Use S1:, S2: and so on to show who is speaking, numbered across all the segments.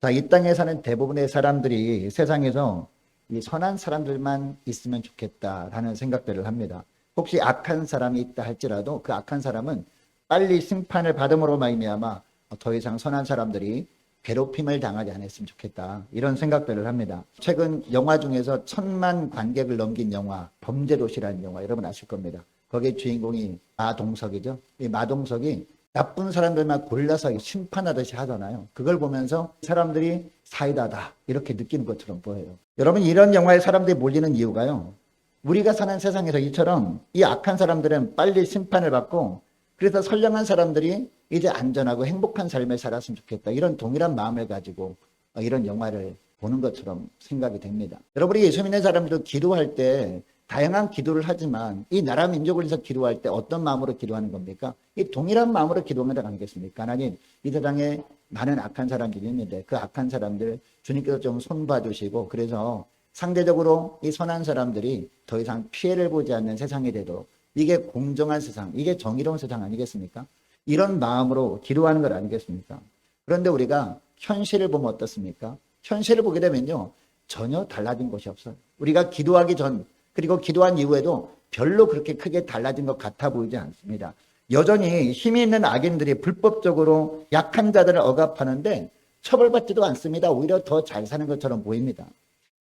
S1: 자, 이 땅에 사는 대부분의 사람들이 세상에서 이 선한 사람들만 있으면 좋겠다라는 생각들을 합니다. 혹시 악한 사람이 있다 할지라도 그 악한 사람은 빨리 심판을 받음으로 말미암아 더 이상 선한 사람들이 괴롭힘을 당하지 않았으면 좋겠다 이런 생각들을 합니다. 최근 영화 중에서 천만 관객을 넘긴 영화 범죄도시라는 영화 여러분 아실 겁니다. 거기에 주인공이 마동석이죠. 이 마동석이 나쁜 사람들만 골라서 심판하듯이 하잖아요. 그걸 보면서 사람들이 사이다다 이렇게 느끼는 것처럼 보여요. 여러분 이런 영화에 사람들이 몰리는 이유가요. 우리가 사는 세상에서 이처럼 이 악한 사람들은 빨리 심판을 받고 그래서 선량한 사람들이 이제 안전하고 행복한 삶을 살았으면 좋겠다. 이런 동일한 마음을 가지고 이런 영화를 보는 것처럼 생각이 됩니다. 여러분이 예수 믿는 사람들도 기도할 때 다양한 기도를 하지만 이 나라 민족을 위해서 기도할 때 어떤 마음으로 기도하는 겁니까? 이 동일한 마음으로 게 아니겠습니까? 하나님, 이 세상에 많은 악한 사람들이 있는데 그 악한 사람들 주님께서 좀 손봐 주시고 그래서 상대적으로 이 선한 사람들이 더 이상 피해를 보지 않는 세상이 되도록 이게 공정한 세상, 이게 정의로운 세상 아니겠습니까? 이런 마음으로 기도하는 것 아니겠습니까? 그런데 우리가 현실을 보면 어떻습니까? 현실을 보게 되면요. 전혀 달라진 것이 없어요. 우리가 기도하기 전, 그리고 기도한 이후에도 별로 그렇게 크게 달라진 것 같아 보이지 않습니다. 여전히 힘이 있는 악인들이 불법적으로 약한 자들을 억압하는데 처벌받지도 않습니다. 오히려 더 잘 사는 것처럼 보입니다.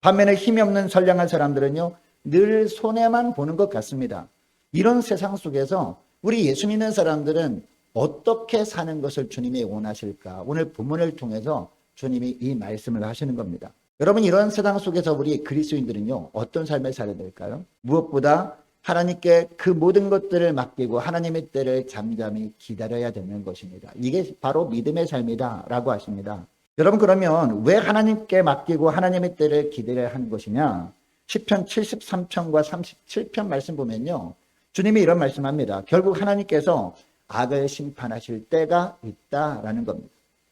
S1: 반면에 힘이 없는 선량한 사람들은요, 늘 손해만 보는 것 같습니다. 이런 세상 속에서 우리 예수 믿는 사람들은 어떻게 사는 것을 주님이 원하실까? 오늘 본문을 통해서 주님이 이 말씀을 하시는 겁니다. 여러분 이런 세상 속에서 우리 그리스도인들은요 어떤 삶을 살아야 될까요? 무엇보다 하나님께 그 모든 것들을 맡기고 하나님의 때를 잠잠히 기다려야 되는 것입니다. 이게 바로 믿음의 삶이다라고 하십니다. 여러분 그러면 왜 하나님께 맡기고 하나님의 때를 기다려야 하는 것이냐? 10편 73편과 37편 말씀 보면요. 주님이 이런 말씀합니다. 결국 하나님께서 악을 심판하실 때가 있다라는 겁니다.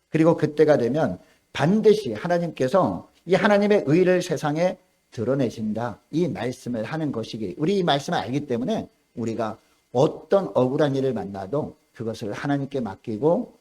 S1: 그리고 그때가 되면 반드시 하나님께서 이 하나님의 의를 세상에 드러내신다. 이 말씀을 하는 것이기. 우리 이 말씀을 알기 때문에 우리가 어떤 억울한 일을 만나도 그것을 하나님께 맡기고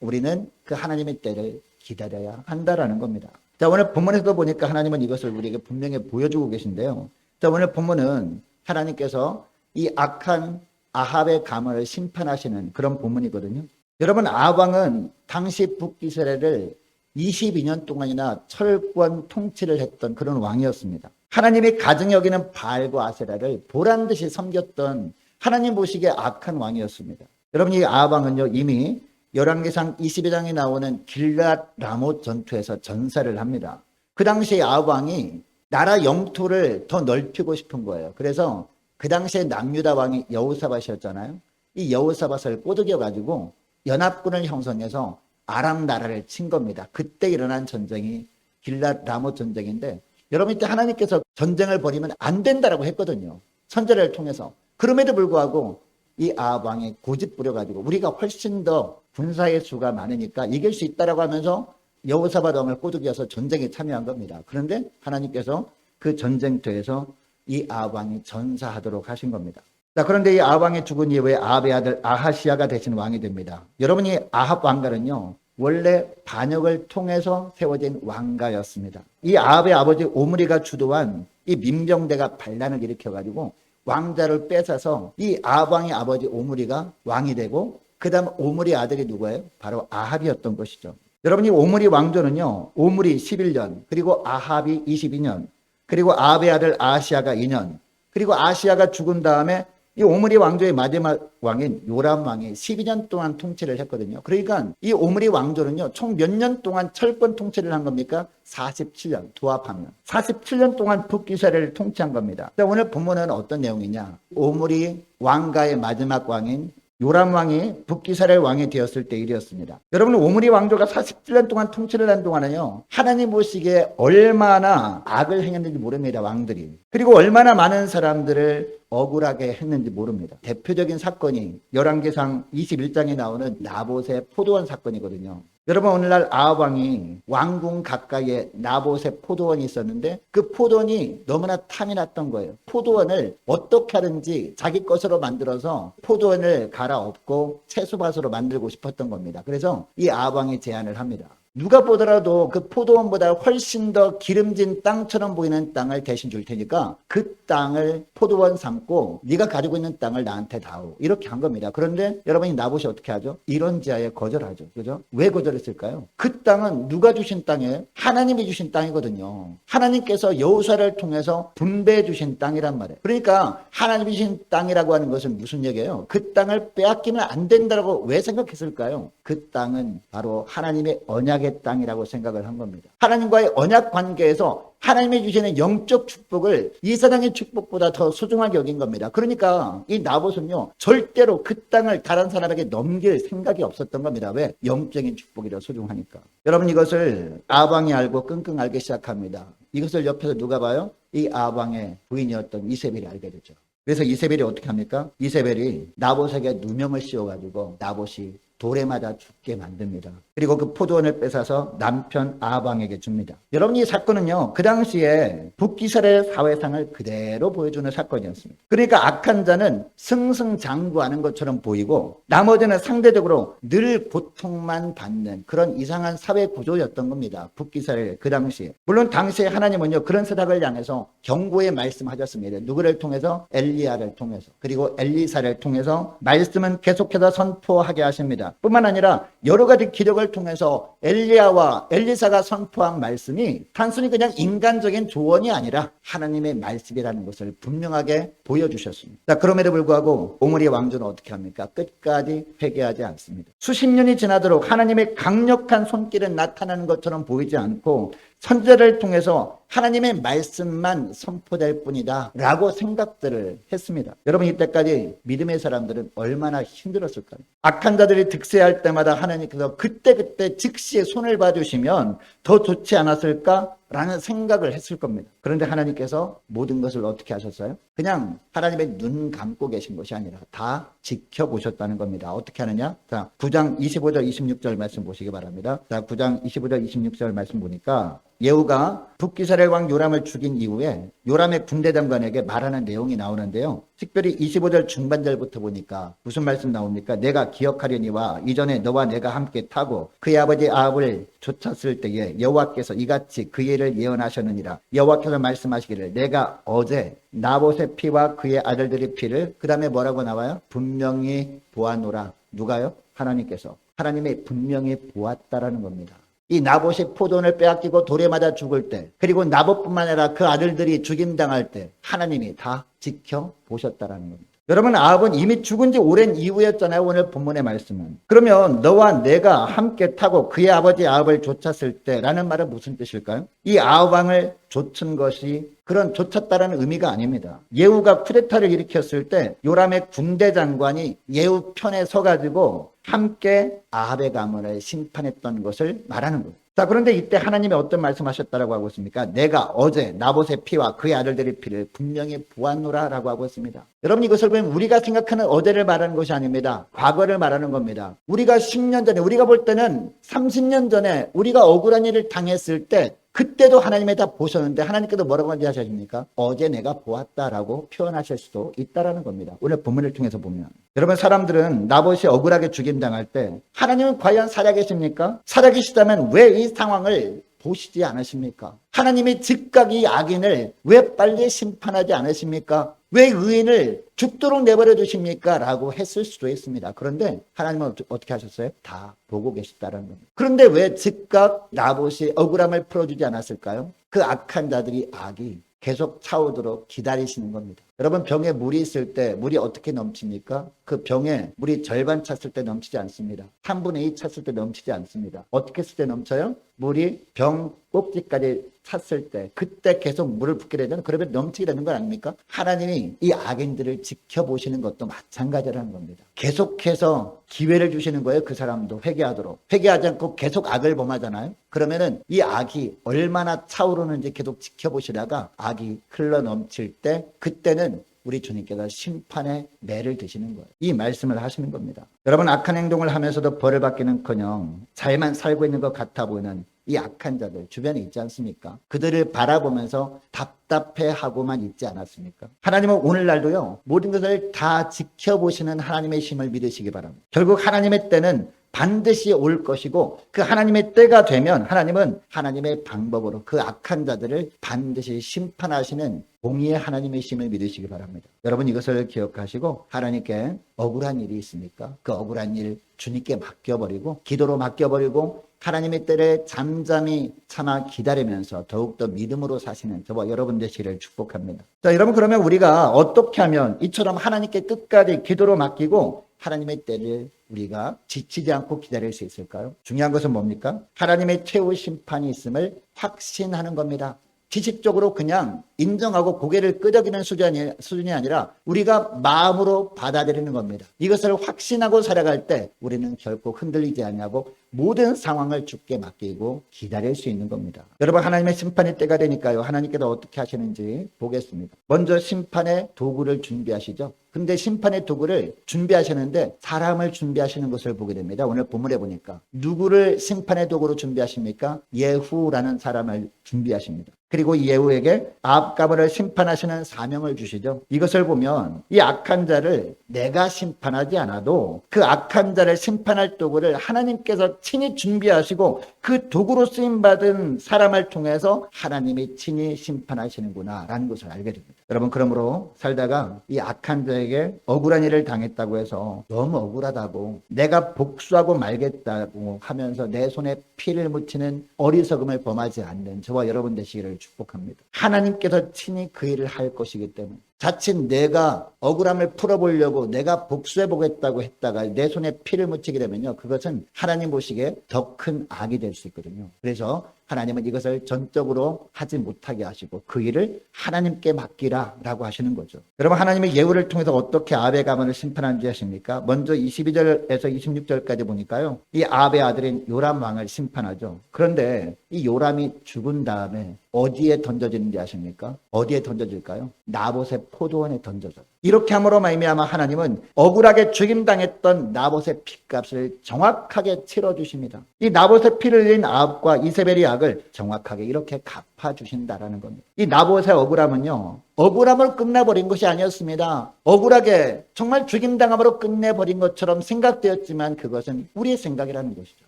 S1: 우리는 그 하나님의 때를 기다려야 한다라는 겁니다. 자, 오늘 본문에서 보니까 하나님은 이것을 우리에게 분명히 보여주고 계신데요. 자, 오늘 본문은 하나님께서 이 악한 아합의 가문을 심판하시는 그런 본문이거든요. 여러분, 아합왕은 당시 북이스라엘을 22년 동안이나 철권 통치를 했던 그런 왕이었습니다. 하나님이 가증 여기는 바알과 아세라를 보란 듯이 섬겼던 하나님 보시기에 악한 왕이었습니다. 여러분 이 아합왕은요 이미 열왕기상 22장에 나오는 길랏 라못 전투에서 전사를 합니다. 그 당시에 아합왕이 나라 영토를 더 넓히고 싶은 거예요. 그래서 그 당시에 남유다 왕이 여우사밧이었잖아요. 이 여우사밧을 꼬드겨 가지고 연합군을 형성해서 아람 나라를 친 겁니다. 그때 일어난 전쟁이 길랏 라못 전쟁인데 여러분 이때 하나님께서 전쟁을 벌이면 안 된다라고 했거든요. 선제를 통해서. 그럼에도 불구하고 이 아합 왕이 고집 부려가지고 우리가 훨씬 더 군사의 수가 많으니까 이길 수 있다라고 하면서 여호사밧 왕을 꼬드겨서 전쟁에 참여한 겁니다. 그런데 하나님께서 그 전쟁터에서 이 아합 왕이 전사하도록 하신 겁니다. 자, 그런데 이 아합 왕이 죽은 이후에 아합의 아들 아하시아가 대신 왕이 됩니다. 여러분이 아합 왕가는요. 원래 반역을 통해서 세워진 왕가였습니다. 이 아합의 아버지 오므리가 주도한 이 민병대가 반란을 일으켜가지고 왕자를 뺏어서 이 아합 왕의 아버지 오므리가 왕이 되고 그 다음 오므리 아들이 누구예요? 바로 아합이었던 것이죠. 여러분 이 오므리 왕조는요. 오므리 11년 그리고 아합이 22년 그리고 아합의 아들 아시아가 2년 그리고 아시아가 죽은 다음에 이 오므리 왕조의 마지막 왕인 요람 왕이 12년 동안 통치를 했거든요. 그러니까 이 오므리 왕조는요, 총 몇 년 동안 철권 통치를 한 겁니까? 47년, 도합하면. 47년 동안 북이스라엘을 통치한 겁니다. 자, 오늘 본문은 어떤 내용이냐? 오므리 왕가의 마지막 왕인 요람 왕이 북기사엘 왕이 되었을 때 일이었습니다. 여러분 오므리 왕조가 47년 동안 통치를 한 동안은요. 하나님 보시기에 얼마나 악을 행했는지 모릅니다. 왕들이. 그리고 얼마나 많은 사람들을 억울하게 했는지 모릅니다. 대표적인 사건이 열왕기상 21장에 나오는 나봇의 포도원 사건이거든요. 여러분 오늘날 아합 왕이 왕궁 가까이에 나봇의 포도원이 있었는데 그 포도원이 너무나 탐이 났던 거예요. 포도원을 어떻게 하든지 자기 것으로 만들어서 포도원을 갈아엎고 채소밭으로 만들고 싶었던 겁니다. 그래서 이 아합 왕이 제안을 합니다. 누가 보더라도 그 포도원보다 훨씬 더 기름진 땅처럼 보이는 땅을 대신 줄 테니까 그 땅을 포도원 삼고 네가 가지고 있는 땅을 나한테 다오. 이렇게 한 겁니다. 그런데 여러분이 나봇이 어떻게 하죠? 이런 지하에 거절하죠. 그죠? 왜 거절했을까요? 그 땅은 누가 주신 땅이에요? 하나님이 주신 땅이거든요. 하나님께서 여호사를 통해서 분배해 주신 땅이란 말이에요. 그러니까 하나님이 주신 땅이라고 하는 것은 무슨 얘기예요? 그 땅을 빼앗기면 안 된다고 왜 생각했을까요? 그 땅은 바로 하나님의 언약 의 땅이라고 생각을 한 겁니다. 하나님과의 언약 관계에서 하나님이 주시는 영적 축복을 이 세상의 축복보다 더 소중하게 여긴 겁니다. 그러니까 이 나봇은요 절대로 그 땅을 다른 사람에게 넘길 생각이 없었던 겁니다. 왜? 영적인 축복이라 소중하니까. 여러분 이것을 아방이 알고 끙끙 알기 시작합니다. 이것을 옆에서 누가 봐요? 이 아방의 부인이었던 이세벨이 알게 되죠. 그래서 이세벨이 어떻게 합니까? 이세벨이 나봇에게 누명을 씌워가지고 나봇이 돌에 맞아 죽게 만듭니다. 그리고 그 포도원을 뺏어서 남편 아방에게 줍니다. 여러분 이 사건은요 그 당시에 북기사의 사회상을 그대로 보여주는 사건이었습니다. 그러니까 악한 자는 승승장구하는 것처럼 보이고 나머지는 상대적으로 늘 고통만 받는 그런 이상한 사회 구조였던 겁니다. 북기사의 그 당시에 물론 당시에 하나님은요 그런 세상을 향해서 경고의 말씀하셨습니다. 누구를 통해서 엘리야를 통해서 그리고 엘리사를 통해서 말씀은 계속해서 선포하게 하십니다. 뿐만 아니라 여러 가지 기력을 통해서 엘리야와 엘리사가 선포한 말씀이 단순히 그냥 인간적인 조언이 아니라 하나님의 말씀이라는 것을 분명하게 보여주셨습니다. 자, 그럼에도 불구하고 오므리 왕조는 어떻게 합니까? 끝까지 회개하지 않습니다. 수십 년이 지나도록 하나님의 강력한 손길은 나타나는 것처럼 보이지 않고 선제를 통해서 하나님의 말씀만 선포될 뿐이다 라고 생각들을 했습니다. 여러분 이때까지 믿음의 사람들은 얼마나 힘들었을까요? 악한 자들이 득세할 때마다 하나님께서 그때그때 즉시에 손을 봐주시면 더 좋지 않았을까? 라는 생각을 했을 겁니다. 그런데 하나님께서 모든 것을 어떻게 하셨어요? 그냥 하나님의 눈 감고 계신 것이 아니라 다 지켜보셨다는 겁니다. 어떻게 하느냐? 자, 9장 25절 26절 말씀 보시기 바랍니다. 자, 9장 25절 26절 말씀 보니까 예후가 북기사의 왕 요람을 죽인 이후에 요람의 군대 장관에게 말하는 내용이 나오는데요. 특별히 25절 중반절부터 보니까 무슨 말씀 나옵니까? 내가 기억하려니와 이전에 너와 내가 함께 타고 그의 아버지 아합을 쫓았을 때에 여호와께서 이같이 그 일을 예언하셨느니라. 여호와께서 말씀하시기를 내가 어제 나봇의 피와 그의 아들들의 피를 그 다음에 뭐라고 나와요? 분명히 보았노라. 누가요? 하나님께서. 하나님의 분명히 보았다라는 겁니다. 이 나봇이 포도원을 빼앗기고 돌에 맞아 죽을 때 그리고 나봇뿐만 아니라 그 아들들이 죽임당할 때 하나님이 다 지켜보셨다라는 겁니다. 여러분 아합은 이미 죽은 지 오랜 이후였잖아요. 오늘 본문의 말씀은. 그러면 너와 내가 함께 타고 그의 아버지 아합을 쫓았을 때라는 말은 무슨 뜻일까요? 이 아합 왕을 쫓은 것이 그런 쫓았다라는 의미가 아닙니다. 예후가 쿠데타를 일으켰을 때 요람의 군대 장관이 예후 편에 서가지고 함께 아합의 가문을 심판했던 것을 말하는 거예요. 자, 그런데 이때 하나님이 어떤 말씀하셨다라고 하고 있습니까? 내가 어제 나봇의 피와 그의 아들들의 피를 분명히 보았노라라고 하고 있습니다. 여러분 이것을 보면 우리가 생각하는 어제를 말하는 것이 아닙니다. 과거를 말하는 겁니다. 우리가 10년 전에 우리가 볼 때는 30년 전에 우리가 억울한 일을 당했을 때 그때도 하나님이 다 보셨는데 하나님께서 뭐라고 하십니까? 어제 내가 보았다라고 표현하실 수도 있다라는 겁니다. 오늘 본문을 통해서 보면 여러분 사람들은 나봇이 억울하게 죽임당할 때 하나님은 과연 살아계십니까? 살아계시다면 왜 이 상황을 보시지 않으십니까? 하나님이 즉각 이 악인을 왜 빨리 심판하지 않으십니까? 왜 의인을 죽도록 내버려 두십니까? 라고 했을 수도 있습니다. 그런데 하나님은 어떻게 하셨어요? 다 보고 계시다는 겁니다. 그런데 왜 즉각 나봇이 억울함을 풀어주지 않았을까요? 그 악한 자들이 악이 계속 차오도록 기다리시는 겁니다. 여러분 병에 물이 있을 때 물이 어떻게 넘칩니까? 그 병에 물이 절반 찼을 때 넘치지 않습니다. 3분의 2 찼을 때 넘치지 않습니다. 어떻게 했을 때 넘쳐요? 물이 병 꼭지까지 찼을 때 그때 계속 물을 붓게 되면 그러면 넘치게 되는 거 아닙니까? 하나님이 이 악인들을 지켜보시는 것도 마찬가지라는 겁니다. 계속해서 기회를 주시는 거예요. 그 사람도 회개하도록. 회개하지 않고 계속 악을 범하잖아요. 그러면은 이 악이 얼마나 차오르는지 계속 지켜보시다가 악이 흘러 넘칠 때 그때는 우리 주님께서 심판의 매를 드시는 거예요. 이 말씀을 하시는 겁니다. 여러분 악한 행동을 하면서도 벌을 받기는커녕 잘만 살고 있는 것 같아 보이는 이 악한 자들 주변에 있지 않습니까? 그들을 바라보면서 답답해하고만 있지 않았습니까? 하나님은 오늘날도요 모든 것을 다 지켜보시는 하나님의 힘을 믿으시기 바랍니다. 결국 하나님의 때는 반드시 올 것이고 그 하나님의 때가 되면 하나님은 하나님의 방법으로 그 악한 자들을 반드시 심판하시는 공의의 하나님의 심을 믿으시기 바랍니다. 여러분 이것을 기억하시고 하나님께 억울한 일이 있습니까? 그 억울한 일 주님께 맡겨버리고 기도로 맡겨버리고 하나님의 때를 잠잠히 참아 기다리면서 더욱더 믿음으로 사시는 저와 여러분 되시기를 축복합니다. 자, 여러분 그러면 우리가 어떻게 하면 이처럼 하나님께 끝까지 기도로 맡기고 하나님의 때를 우리가 지치지 않고 기다릴 수 있을까요? 중요한 것은 뭡니까? 하나님의 최후 심판이 있음을 확신하는 겁니다. 지식적으로 그냥 인정하고 고개를 끄덕이는 수준이, 수준이 아니라 우리가 마음으로 받아들이는 겁니다. 이것을 확신하고 살아갈 때 우리는 결코 흔들리지 않냐고 모든 상황을 죽게 맡기고 기다릴 수 있는 겁니다. 여러분 하나님의 심판의 때가 되니까요. 하나님께서 어떻게 하시는지 보겠습니다. 먼저 심판의 도구를 준비하시죠. 근데 심판의 도구를 준비하시는데 사람을 준비하시는 것을 보게 됩니다. 오늘 본문에 보니까 누구를 심판의 도구로 준비하십니까? 예후라는 사람을 준비하십니다. 그리고 예후에게 아합 가문을 심판하시는 사명을 주시죠. 이것을 보면 이 악한 자를 내가 심판하지 않아도 그 악한 자를 심판할 도구를 하나님께서 친히 준비하시고 그 도구로 쓰임 받은 사람을 통해서 하나님이 친히 심판하시는구나라는 것을 알게 됩니다. 여러분 그러므로 살다가 이 악한 자에게 억울한 일을 당했다고 해서 너무 억울하다고 내가 복수하고 말겠다고 하면서 내 손에 피를 묻히는 어리석음을 범하지 않는 저와 여러분 되시기를 축복합니다. 하나님께서 친히 그 일을 할 것이기 때문에 자칫 내가 억울함을 풀어보려고 내가 복수해보겠다고 했다가 내 손에 피를 묻히게 되면요. 그것은 하나님 보시기에 더 큰 악이 될 수 있거든요. 그래서 하나님은 이것을 전적으로 하지 못하게 하시고 그 일을 하나님께 맡기라라고 하시는 거죠. 여러분 하나님의 예우를 통해서 어떻게 아베 가문을 심판한지 아십니까? 먼저 22절에서 26절까지 보니까요. 이 아베 아들인 요람 왕을 심판하죠. 그런데 이 요람이 죽은 다음에 어디에 던져지는지 아십니까? 어디에 던져질까요? 나봇의 포도원에 던져져. 이렇게 함으로 말미암아 하나님은 억울하게 죽임당했던 나봇의 피값을 정확하게 치러 주십니다. 이 나봇의 피를 흘린 아합과 이세벨의 악을 정확하게 이렇게 갚아 주신다라는 겁니다. 이 나봇의 억울함은요. 억울함을 끝내버린 것이 아니었습니다. 억울하게 정말 죽임당함으로 끝내버린 것처럼 생각되었지만 그것은 우리의 생각이라는 것이죠.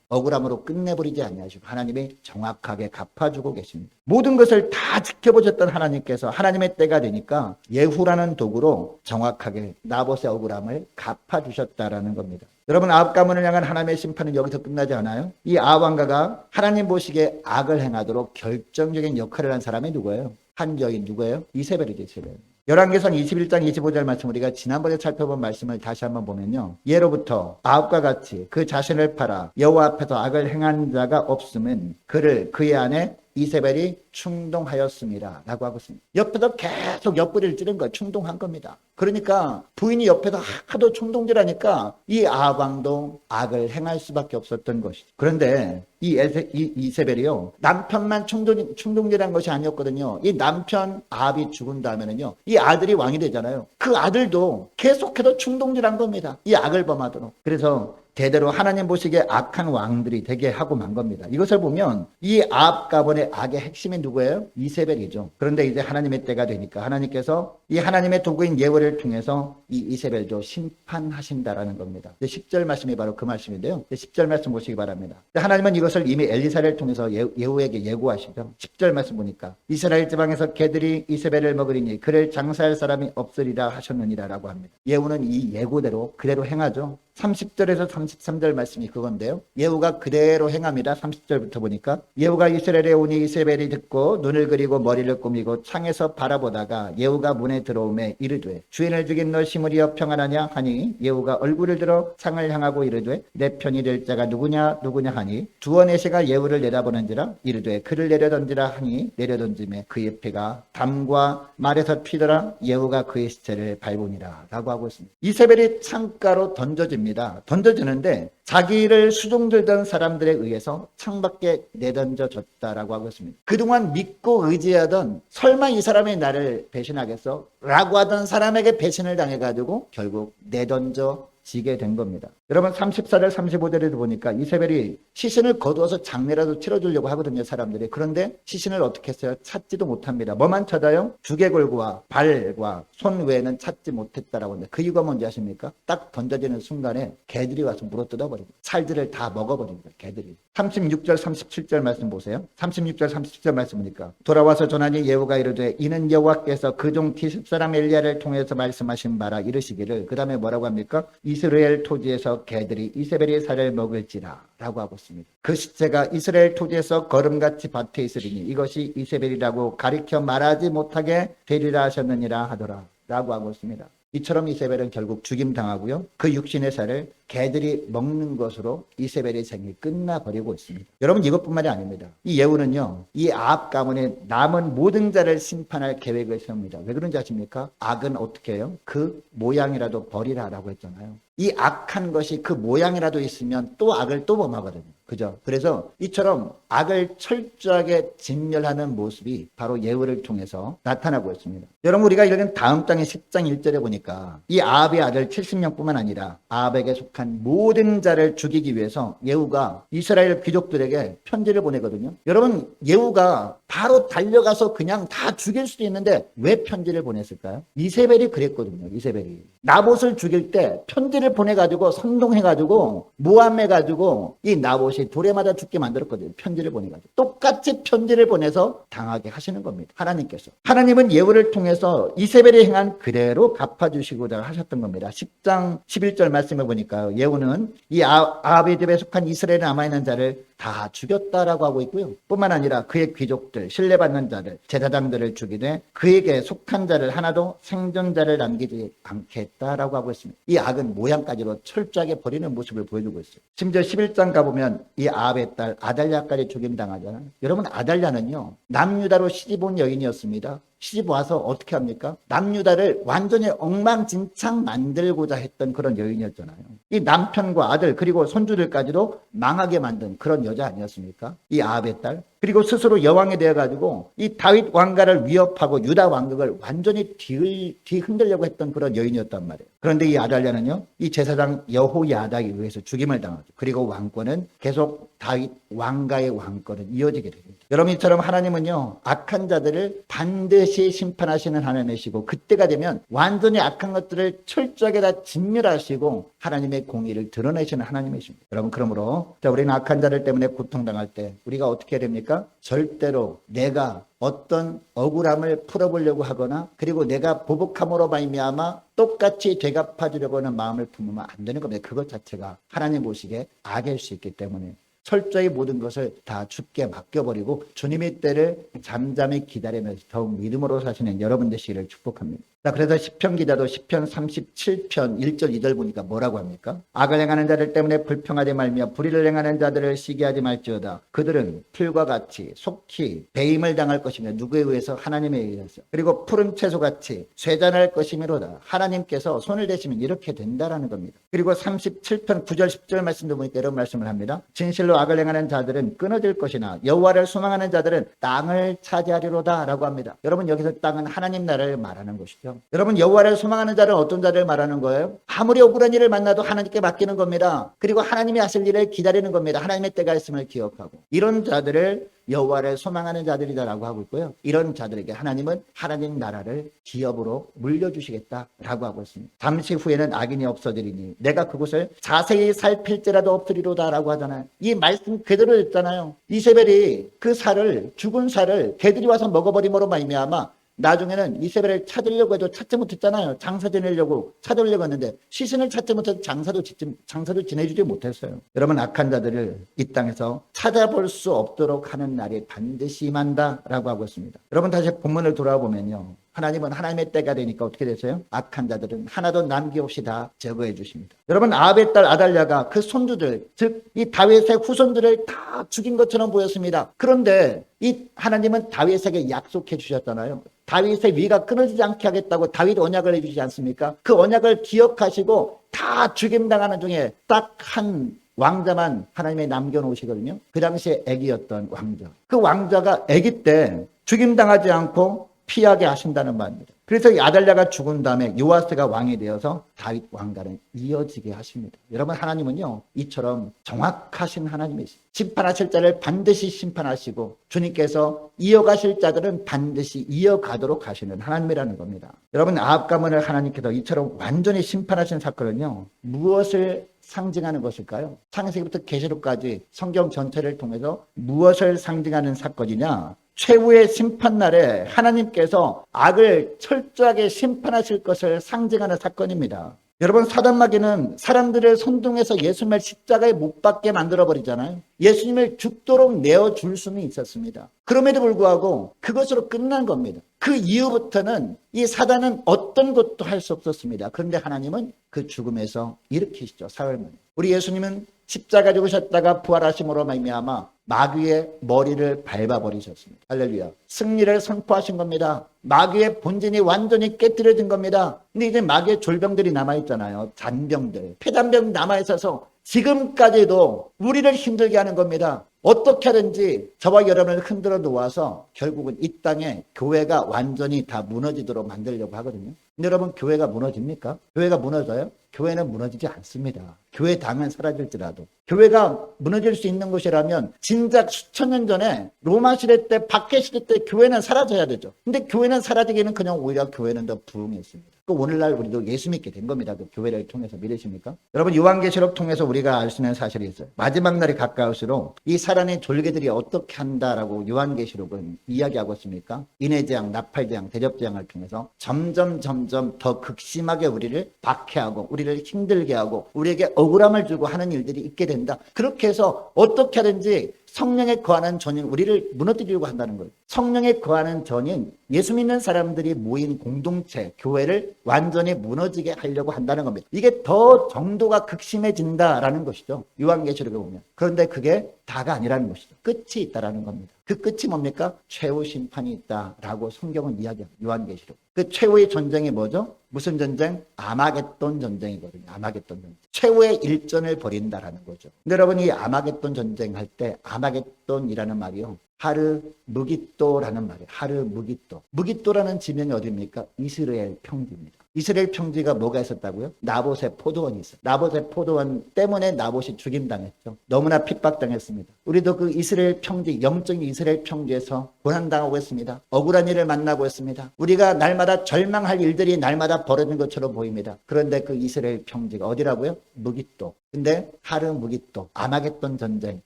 S1: 억울함으로 끝내버리지 아니하시고 하나님이 정확하게 갚아주고 계십니다. 모든 것을 다 지켜보셨던 하나님께서 하나님의 때가 되니까 예후라는 도구로 정확하게 나봇의 억울함을 갚아주셨다라는 겁니다. 여러분 아합 가문을 향한 하나님의 심판은 여기서 끝나지 않아요? 이 아합 왕가가 하나님 보시기에 악을 행하도록 결정적인 역할을 한 사람이 누구예요? 한 여인 누구예요? 이세벨이죠, 이세벨. 열왕기상 21장 25절 말씀 우리가 지난번에 살펴본 말씀을 다시 한번 보면요. 예로부터 아합과 같이 그 자신을 팔아 여호와 앞에서 악을 행한 자가 없음은 그를 그의 아내 이세벨이 충동하였습니다. 라고 하고 있습니다. 옆에서 계속 옆구리를 찌른 거예요. 충동한 겁니다. 그러니까 부인이 옆에서 하도 충동질하니까 이 아방도 악을 행할 수밖에 없었던 것이죠. 그런데 이, 에세, 이 이세벨이요. 남편만 충동, 충동질한 것이 아니었거든요. 이 남편 아합이 죽은 다음에는요. 이 아들이 왕이 되잖아요. 그 아들도 계속해서 충동질한 겁니다. 이 악을 범하도록. 그래서 대대로 하나님 보시기에 악한 왕들이 되게 하고 만 겁니다. 이것을 보면 이 아합 가본의 악의 핵심이 누구예요? 이세벨이죠. 그런데 이제 하나님의 때가 되니까 하나님께서 이 하나님의 도구인 예월을 통해서 이 이세벨도 심판하신다라는 겁니다. 10절 말씀이 바로 그 말씀인데요. 10절 말씀 보시기 바랍니다. 하나님은 이것을 이미 엘리사를 통해서 예후에게 예고하시죠. 10절 말씀 보니까 이스라엘 지방에서 개들이 이세벨을 먹으리니 그를 장사할 사람이 없으리라 하셨느니라라고 합니다. 예후는 이 예고대로 그대로 행하죠. 30절에서 33절 말씀이 그건데요. 예후가 그대로 행함이라 30절부터 보니까 예후가 이스라엘에 오니 이세벨이 듣고 눈을 그리고 머리를 꾸미고 창에서 바라보다가 예후가 문에 들어오매 이르되 주인을 죽인 너 시므리여 평안하냐 하니 예후가 얼굴을 들어 창을 향하고 이르되 내 편이 될 자가 누구냐 누구냐 하니 두어네시가 예후를 내다보는지라 이르되 그를 내려던지라 하니 내려던짐에 그의 피가 담과 말에서 피더라 예후가 그의 시체를 밟으니라 라고 하고 있습니다. 이세벨이 창가로 던져집니다. 던집니다. 던져주는데 자기를 수종들던 사람들에 의해서 창밖에 내던져졌다라고 하고 있습니다. 그동안 믿고 의지하던 설마 이 사람이 나를 배신하겠어? 라고 하던 사람에게 배신을 당해가지고 결국 내던져 지게 된 겁니다. 여러분 34절 35절에도 보니까 이세벨이 시신을 거두어서 장례라도 치러주려고 하거든요 사람들이 그런데 시신을 어떻게 했어요? 찾지도 못합니다. 뭐만 찾아요? 두개골과 발과 손 외에는 찾지 못했다라고 하는데 그 이유가 뭔지 아십니까? 딱 던져지는 순간에 개들이 와서 물어뜯어버립니다. 살들을 다 먹어버립니다. 개들이. 36절 37절 말씀 보세요. 36절 37절 말씀 보니까 돌아와서 전하니 예후가 이르되 이는 여호와께서 그종 디습 사람 엘리야를 통해서 말씀하신 바라 이르시기를 그 다음에 뭐라고 합니까? 이 스라엘 토지에서 개들이 이세벨의 살을 먹을지라 라고 하고 있습니다. 그 시체가 이스라엘 토지에서 걸음같이 밭에 있으리니 이것이 이세벨이라고 가리켜 말하지 못하게 되리라 하셨느니라 하더라 라고 하고 있습니다. 이처럼 이세벨은 결국 죽임당하고요. 그 육신의 살을 개들이 먹는 것으로 이세벨의 생이 끝나버리고 있습니다. 여러분 이것뿐만이 아닙니다. 이 예후는요. 이 아합 가문의 남은 모든 자를 심판할 계획을 세웁니다. 왜 그런지 아십니까? 악은 어떻게 해요? 그 모양이라도 버리라라고 했잖아요. 이 악한 것이 그 모양이라도 있으면 또 악을 또 범하거든요. 그죠? 그래서 이처럼 악을 철저하게 진멸하는 모습이 바로 예후를 통해서 나타나고 있습니다. 여러분 우리가 읽은 다음 장의 10장 1절에 보니까 이 아합의 아들 70명뿐만 아니라 아합에게 속한 모든 자를 죽이기 위해서 예후가 이스라엘 귀족들에게 편지를 보내거든요. 여러분 예후가 바로 달려가서 그냥 다 죽일 수도 있는데 왜 편지를 보냈을까요? 이세벨이 그랬거든요. 이세벨이 나봇을 죽일 때 편지를 보내가지고 선동해가지고 모함해가지고 이 나봇이 돌에 맞아 죽게 만들었거든요. 편지를 보내가지고 똑같이 편지를 보내서 당하게 하시는 겁니다. 하나님께서 하나님은 예후를 통해서 이세벨이 행한 그대로 갚아주시고자 하셨던 겁니다. 10장 11절 말씀해 보니까 예후는 이 아- 아합의 집에 속한 이스라엘에 남아있는 자를 다 죽였다라고 하고 있고요. 뿐만 아니라 그의 귀족들, 신뢰받는 자들, 제사장들을 죽이되 그에게 속한 자를 하나도 생존자를 남기지 않겠다라고 하고 있습니다. 이 악은 모양까지로 철저하게 버리는 모습을 보여주고 있어요. 심지어 11장 가보면 이 아합의 딸 아달랴까지 죽임당하잖아요. 여러분 아달랴는요. 남유다로 시집 온 여인이었습니다. 시집 와서 어떻게 합니까? 남유다를 완전히 엉망진창 만들고자 했던 그런 여인이었잖아요. 이 남편과 아들 그리고 손주들까지도 망하게 만든 그런 여자 아니었습니까? 이 아합의 딸. 그리고 스스로 여왕이 되어가지고 이 다윗 왕가를 위협하고 유다 왕국을 완전히 뒤, 뒤흔들려고 했던 그런 여인이었단 말이에요. 그런데 이 아달랴는요, 이 제사장 여호야다에 의해서 죽임을 당하죠. 그리고 왕권은 계속 다윗 왕가의 왕권은 이어지게 됩니다. 여러분 이처럼 하나님은요, 악한 자들을 반드시 심판하시는 하나님이시고, 그때가 되면 완전히 악한 것들을 철저하게 다 진멸하시고, 하나님의 공의를 드러내시는 하나님이십니다. 여러분, 그러므로, 자, 우리는 악한 자들 때문에 고통당할 때, 우리가 어떻게 됩니까? 절대로 내가 어떤 억울함을 풀어보려고 하거나 그리고 내가 보복함으로 말미암아 똑같이 되갚아주려고 하는 마음을 품으면 안 되는 겁니다. 그것 자체가 하나님 보시기에 악일 수 있기 때문에 철저히 모든 것을 다 죽게 맡겨버리고 주님의 때를 잠잠히 기다리면서 더욱 믿음으로 사시는 여러분 되시기를 축복합니다. 자, 그래서 시편 기자도 시편 37편 1절 2절 보니까 뭐라고 합니까? 악을 행하는 자들 때문에 불평하지 말며 불의를 행하는 자들을 시기하지 말지어다. 그들은 풀과 같이 속히 배임을 당할 것이며 누구에 의해서 하나님에 의해서 그리고 푸른 채소 같이 쇠잔할 것이미로다. 하나님께서 손을 대시면 이렇게 된다라는 겁니다. 그리고 37편 9절 10절 말씀도 보니까 이런 말씀을 합니다. 진실로 악을 행하는 자들은 끊어질 것이나 여호와를 소망하는 자들은 땅을 차지하리로다라고 합니다. 여러분 여기서 땅은 하나님 나라를 말하는 것이죠. 여러분 여호와를 소망하는 자는 어떤 자를 말하는 거예요? 아무리 억울한 일을 만나도 하나님께 맡기는 겁니다. 그리고 하나님이 하실 일을 기다리는 겁니다. 하나님의 때가 있음을 기억하고 이런 자들을 여호와를 소망하는 자들이다라고 하고 있고요. 이런 자들에게 하나님은 하나님 나라를 기업으로 물려주시겠다라고 하고 있습니다. 잠시 후에는 악인이 없어지리니 내가 그곳을 자세히 살필지라도 없으리로다라고 하잖아요. 이 말씀 그대로 있잖아요. 이세벨이 그 살을 죽은 살을 개들이 와서 먹어버림으로 말미암아 나중에는 이세벨을 찾으려고 해도 찾지 못했잖아요. 장사 지내려고 찾으려고 했는데 시신을 찾지 못해서 장사도 짓지, 장사도 지내주지 못했어요. 여러분 악한 자들을 이 땅에서 찾아볼 수 없도록 하는 날이 반드시 임한다라고 하고 있습니다. 여러분 다시 본문을 돌아보면요. 하나님은 하나님의 때가 되니까 어떻게 됐어요? 악한 자들은 하나도 남김없이 다 제거해 주십니다. 여러분 아합의 딸 아달랴가 그 손주들 즉 이 다윗의 후손들을 다 죽인 것처럼 보였습니다. 그런데 이 하나님은 다윗에게 약속해 주셨잖아요. 다윗의 위가 끊어지지 않게 하겠다고 다윗 언약을 해주지 않습니까? 그 언약을 기억하시고 다 죽임당하는 중에 딱 한 왕자만 하나님이 남겨놓으시거든요. 그 당시에 애기였던 왕자. 그 왕자가 애기 때 죽임당하지 않고 피하게 하신다는 말입니다. 그래서 이 아달랴가 죽은 다음에 요아스가 왕이 되어서 다윗 왕가는 이어지게 하십니다. 여러분 하나님은요 이처럼 정확하신 하나님이시. 심판하실 자를 반드시 심판하시고 주님께서 이어가실 자들은 반드시 이어가도록 하시는 하나님이라는 겁니다. 여러분 아합 가문을 하나님께서 이처럼 완전히 심판하신 사건은요 무엇을 상징하는 것일까요? 창세기부터 계시록까지 성경 전체를 통해서 무엇을 상징하는 사건이냐? 최후의 심판 날에 하나님께서 악을 철저하게 심판하실 것을 상징하는 사건입니다. 여러분 사단마귀는 사람들을 선동해서 예수님을 십자가에 못 박게 만들어 버리잖아요. 예수님을 죽도록 내어 줄 수는 있었습니다. 그럼에도 불구하고 그것으로 끝난 겁니다. 그 이후부터는 이 사단은 어떤 것도 할 수 없었습니다. 그런데 하나님은 그 죽음에서 일으키시죠. 사흘 만에. 우리 예수님은 십자가 죽으셨다가 부활하심으로 말미암아 마귀의 머리를 밟아버리셨습니다. 할렐루야. 승리를 선포하신 겁니다. 마귀의 본진이 완전히 깨뜨려진 겁니다. 근데 이제 마귀의 졸병들이 남아있잖아요. 잔병들, 폐단병 남아있어서 지금까지도 우리를 힘들게 하는 겁니다. 어떻게 하든지 저와 여러분을 흔들어 놓아서 결국은 이 땅에 교회가 완전히 다 무너지도록 만들려고 하거든요. 여러분 교회가 무너집니까? 교회가 무너져요? 교회는 무너지지 않습니다. 교회 당은 사라질지라도 교회가 무너질 수 있는 곳이라면 진작 수천 년 전에 로마 시대 때 박해 시대 때 교회는 사라져야 되죠. 근데 교회는 사라지기는 그냥 오히려 교회는 더 부흥했습니다. 그 오늘날 우리도 예수 믿게 된 겁니다. 그 교회를 통해서 믿으십니까? 여러분 요한계시록 통해서 우리가 알 수 있는 사실이 있어요. 마지막 날이 가까울수록 이 살아낸 졸개들이 어떻게 한다라고 요한계시록은 이야기하고 있습니까? 인해재앙, 나팔재앙, 대접재앙을 통해서 점점 점점 더 극심하게 우리를 박해하고 우리를 힘들게 하고 우리에게 억울함을 주고 하는 일들이 있게 된다. 그렇게 해서 어떻게 하든지 성령에 거하는 전인 우리를 무너뜨리려고 한다는 거예요. 성령에 거하는 전인 예수 믿는 사람들이 모인 공동체 교회를 완전히 무너지게 하려고 한다는 겁니다. 이게 더 정도가 극심해진다라는 것이죠. 요한계시록에 보면. 그런데 그게 다가 아니라는 것이죠. 끝이 있다라는 겁니다. 그 끝이 뭡니까? 최후 심판이 있다라고 성경은 이야기합니다. 요한계시록. 그 최후의 전쟁이 뭐죠? 무슨 전쟁? 아마겟돈 전쟁이거든요. 아마겟돈 전쟁. 최후의 일전을 벌인다라는 거죠. 근데 여러분 이 아마겟돈 전쟁 할 때 아마겟돈이라는 말이요. 하르 무기또라는 말이에요. 하르 무기또. 무기또라는 지명이 어디입니까? 이스라엘 평지입니다. 이스라엘 평지가 뭐가 있었다고요? 나봇의 포도원이 있어요. 나봇의 포도원 때문에 나봇이 죽임당했죠. 너무나 핍박당했습니다. 우리도 그 이스라엘 평지, 영적인 이스라엘 평지에서 고난당하고 있습니다. 억울한 일을 만나고 있습니다. 우리가 날마다 절망할 일들이 날마다 벌어진 것처럼 보입니다. 그런데 그 이스라엘 평지가 어디라고요? 무기또. 근데 하르 무기또, 아마겟돈 전쟁,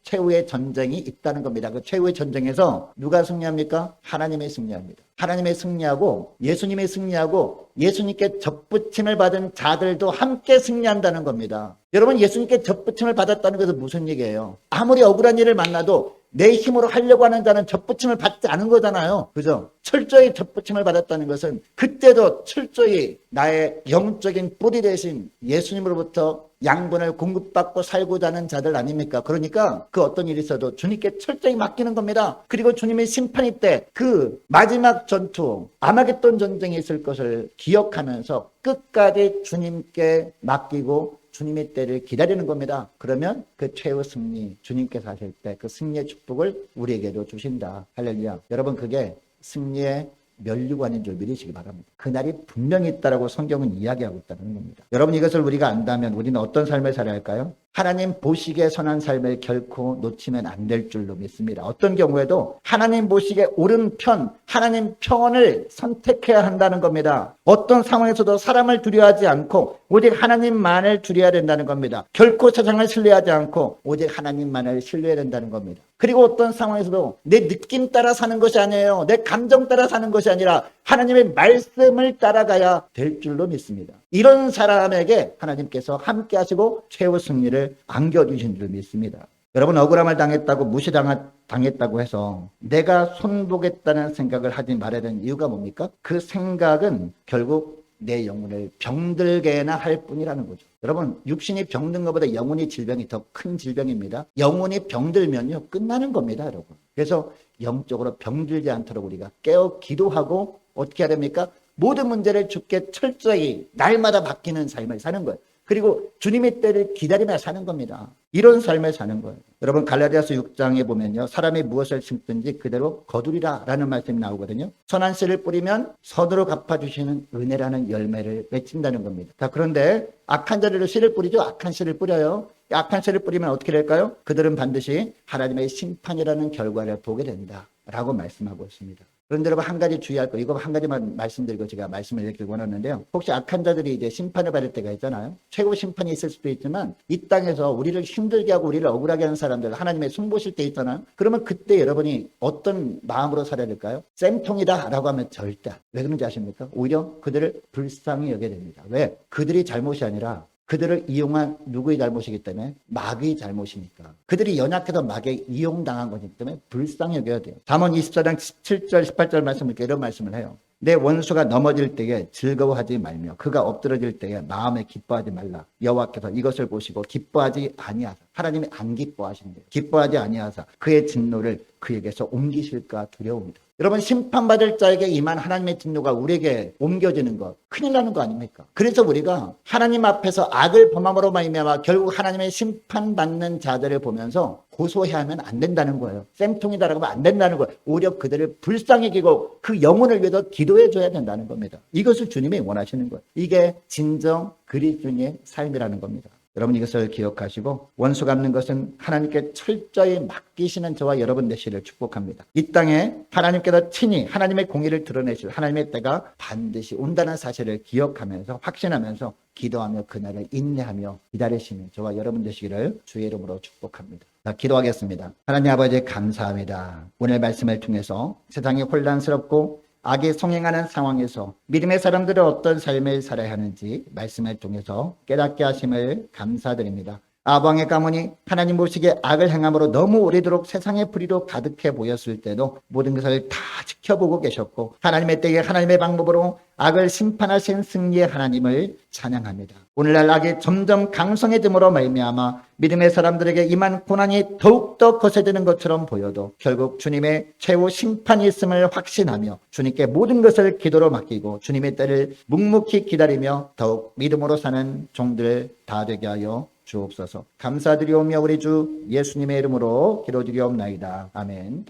S1: 최후의 전쟁이 있다는 겁니다. 그 최후의 전쟁에서 누가 승리합니까? 하나님의 승리합니다. 하나님의 승리하고 예수님의 승리하고 예수님께 접붙임을 받은 자들도 함께 승리한다는 겁니다. 여러분 예수님께 접붙임을 받았다는 것은 무슨 얘기예요? 아무리 억울한 일을 만나도 내 힘으로 하려고 하는 자는 접붙임을 받지 않은 거잖아요. 그죠? 철저히 접붙임을 받았다는 것은 그때도 철저히 나의 영적인 뿌리 대신 예수님으로부터 양분을 공급받고 살고자 하는 자들 아닙니까? 그러니까 그 어떤 일이 있어도 주님께 철저히 맡기는 겁니다. 그리고 주님의 심판이 때 그 마지막 전투, 아마겟돈 전쟁이 있을 것을 기억하면서 끝까지 주님께 맡기고 주님의 때를 기다리는 겁니다. 그러면 그 최후 승리, 주님께서 하실 때 그 승리의 축복을 우리에게도 주신다. 할렐루야. 여러분, 그게 승리의 면류관인 줄 믿으시기 바랍니다. 그날이 분명히 있다라고 성경은 이야기하고 있다는 겁니다. 여러분 이것을 우리가 안다면 우리는 어떤 삶을 살아야 할까요? 하나님 보시기에 선한 삶을 결코 놓치면 안 될 줄로 믿습니다. 어떤 경우에도 하나님 보시기에 옳은 편, 하나님 편을 선택해야 한다는 겁니다. 어떤 상황에서도 사람을 두려워하지 않고 오직 하나님만을 두려워야 된다는 겁니다. 결코 세상을 신뢰하지 않고 오직 하나님만을 신뢰해야 된다는 겁니다. 그리고 어떤 상황에서도 내 느낌 따라 사는 것이 아니에요. 내 감정 따라 사는 것이 아니라 하나님의 말씀을 따라가야 될 줄로 믿습니다. 이런 사람에게 하나님께서 함께 하시고 최후 승리를 안겨주신 줄 믿습니다. 여러분 억울함을 당했다고 무시당했다고 해서 내가 손보겠다는 생각을 하지 말아야 되는 이유가 뭡니까? 그 생각은 결국 내 영혼을 병들게나 할 뿐이라는 거죠. 여러분 육신이 병든 것보다 영혼이 질병이 더 큰 질병입니다. 영혼이 병들면요 끝나는 겁니다, 여러분. 그래서 영적으로 병들지 않도록 우리가 깨어 기도하고 어떻게 됩니까? 모든 문제를 주께 철저히 날마다 바뀌는 삶을 사는 거예요. 그리고 주님의 때를 기다리며 사는 겁니다. 이런 삶을 사는 거예요. 여러분 갈라디아서 6장에 보면요. 사람이 무엇을 심든지 그대로 거두리라 라는 말씀이 나오거든요. 선한 씨를 뿌리면 선으로 갚아주시는 은혜라는 열매를 맺힌다는 겁니다. 자, 그런데 악한 자리로 씨를 뿌리죠. 악한 씨를 뿌려요. 악한 씨를 뿌리면 어떻게 될까요? 그들은 반드시 하나님의 심판이라는 결과를 보게 된다. 라고 말씀하고 있습니다. 그런데 여러분 한 가지 주의할 거 이거 한 가지만 말씀드리고 제가 말씀을 드리기 원하는데요. 혹시 악한 자들이 이제 심판을 받을 때가 있잖아요. 최고 심판이 있을 수도 있지만 이 땅에서 우리를 힘들게 하고 우리를 억울하게 하는 사람들 하나님의 손 보실 때 있잖아요. 그러면 그때 여러분이 어떤 마음으로 살아야 될까요? 쌤통이다 라고 하면 절대 안. 왜 그런지 아십니까? 오히려 그들을 불쌍히 여겨야 됩니다. 왜? 그들이 잘못이 아니라 그들을 이용한 누구의 잘못이기 때문에 마귀의 잘못이니까. 그들이 연약해서 마귀에 이용당한 거기 때문에 불쌍히 여겨야 돼요. 잠언 24장 17절 18절 말씀을 이런 말씀을 해요. 내 원수가 넘어질 때에 즐거워하지 말며 그가 엎드러질 때에 마음에 기뻐하지 말라. 여호와께서 이것을 보시고 기뻐하지 아니하사 하나님이 안 기뻐하신대요. 기뻐하지 아니하사 그의 진노를 그에게서 옮기실까 두려웁니다. 여러분 심판받을 자에게 임한 하나님의 진노가 우리에게 옮겨지는 것 큰일 나는 거 아닙니까? 그래서 우리가 하나님 앞에서 악을 범함으로 말미암아 결국 하나님의 심판받는 자들을 보면서 고소해야 하면 안 된다는 거예요. 쌤통이다라고 하면 안 된다는 거예요. 오히려 그들을 불쌍히 기고 그 영혼을 위해서 기도해 줘야 된다는 겁니다. 이것을 주님이 원하시는 거예요. 이게 진정 그리스도인의 삶이라는 겁니다. 여러분 이것을 기억하시고 원수 갚는 것은 하나님께 철저히 맡기시는 저와 여러분 되시를 축복합니다. 이 땅에 하나님께서 친히 하나님의 공의를 드러내실 하나님의 때가 반드시 온다는 사실을 기억하면서 확신하면서 기도하며 그날을 인내하며 기다리시는 저와 여러분 되시기를 주의 이름으로 축복합니다. 자, 기도하겠습니다. 하나님 아버지 감사합니다. 오늘 말씀을 통해서 세상이 혼란스럽고 악이 성행하는 상황에서 믿음의 사람들은 어떤 삶을 살아야 하는지 말씀을 통해서 깨닫게 하심을 감사드립니다. 아방의 가문이 하나님 보시기에 악을 행함으로 너무 오래도록 세상의 불의로 가득해 보였을 때도 모든 것을 다 지켜보고 계셨고 하나님의 때에 하나님의 방법으로 악을 심판하신 승리의 하나님을 찬양합니다. 오늘날 악이 점점 강성해짐으로 말미암아 믿음의 사람들에게 임한 고난이 더욱더 거세지는 것처럼 보여도 결국 주님의 최후 심판이 있음을 확신하며 주님께 모든 것을 기도로 맡기고 주님의 때를 묵묵히 기다리며 더욱 믿음으로 사는 종들 다 되게 하여 주옵소서. 감사드리오며 우리 주 예수님의 이름으로 기도드리옵나이다. 아멘.